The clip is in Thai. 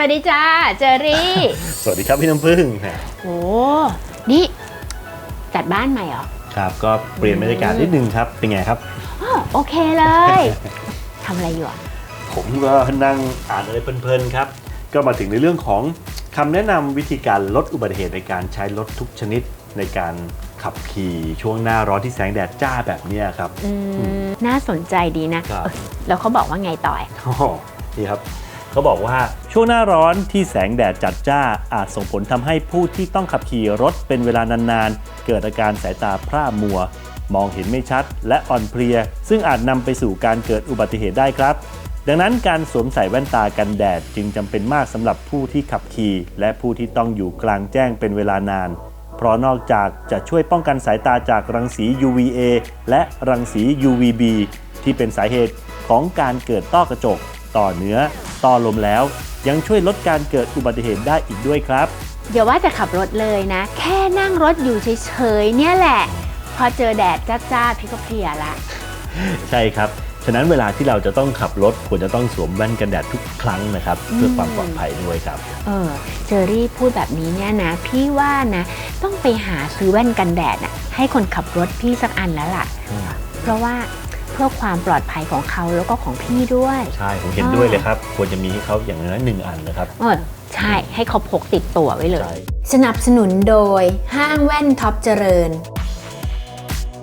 วัสดีจ้าเจอรี่ สวัสดีครับพี่น้ำพึ่งโอ้นี่ จัดบ้านใหม่เหรอ ครับ ก็เปลี่ยนบรรยากาศนิดนึงครับ เป็นไงครับอ้อโอเคเลยทำอะไรอยู่อะ ผมก็นั่งอ่านอะไรเพลินๆครับ ก็มาถึงในเรื่องของคำแนะนำวิธีการลดอุบัติเหตุในการใช้รถทุกชนิดในการขับขี่ช่วงหน้าร้อนที่แสงแดดจ้าแบบเนี้ยครับอืมน่าสนใจดีนะ ครับเออแล้วเขาบอกว่าไงต่อย โอ้โหนี่ครับ เขาบอกว่าช่วงหน้าร้อนที่แสงแดดจัดจ้าอาจส่งผลทำให้ผู้ที่ต้องขับขี่รถเป็นเวลานานๆ เกิดอาการสายตาพร่ามัว มองเห็นไม่ชัด และอ่อนเพลีย ซึ่งอาจนำไปสู่การเกิดอุบัติเหตุได้ครับ ดังนั้นการสวมใส่แว่นตากันแดดจึงจำเป็นมากสำหรับผู้ที่ขับขี่และผู้ที่ต้องอยู่กลางแจ้งเป็นเวลานานเพราะนอกจากจะช่วยป้องกันสายตาจากรังสี UVA และรังสี UVB ที่เป็นสาเหตุของการเกิดต้อกระจก ต่อเนื้อ ต่อลมแล้ว ยังช่วยลดการเกิดอุบัติเหตุได้อีกด้วยครับอย่าว่าจะขับรถเลยนะ แค่นั่งรถอยู่เฉยๆเนี่ยแหละ พอเจอแดดจ้าๆพี่ก็เพลียละ ใช่ครับ ฉะนั้นเวลาที่เราจะต้องขับรถควรจะต้องสวมแว่นกันแดดทุกครั้งนะครับ เพื่อความปลอดภัยด้วยครับ เออเจอรี่พูดแบบนี้เนี่ยนะ พี่ว่านะ ต้องไปหาซื้อแว่นกันแดดน่ะให้คนขับรถพี่สักอันแล้วล่ะอืมเพราะว่า เพื่อความปลอดภัยของเขาแล้วก็ของพี่ด้วย ใช่ ผมเห็นด้วยเลยครับ ควรจะมีให้เขาอย่างน้อยหนึ่งอันนะครับเออใช่ให้เขาพกติดตัวไว้เลยใช่สนับสนุนโดยห้างแว่นท็อปเจริญ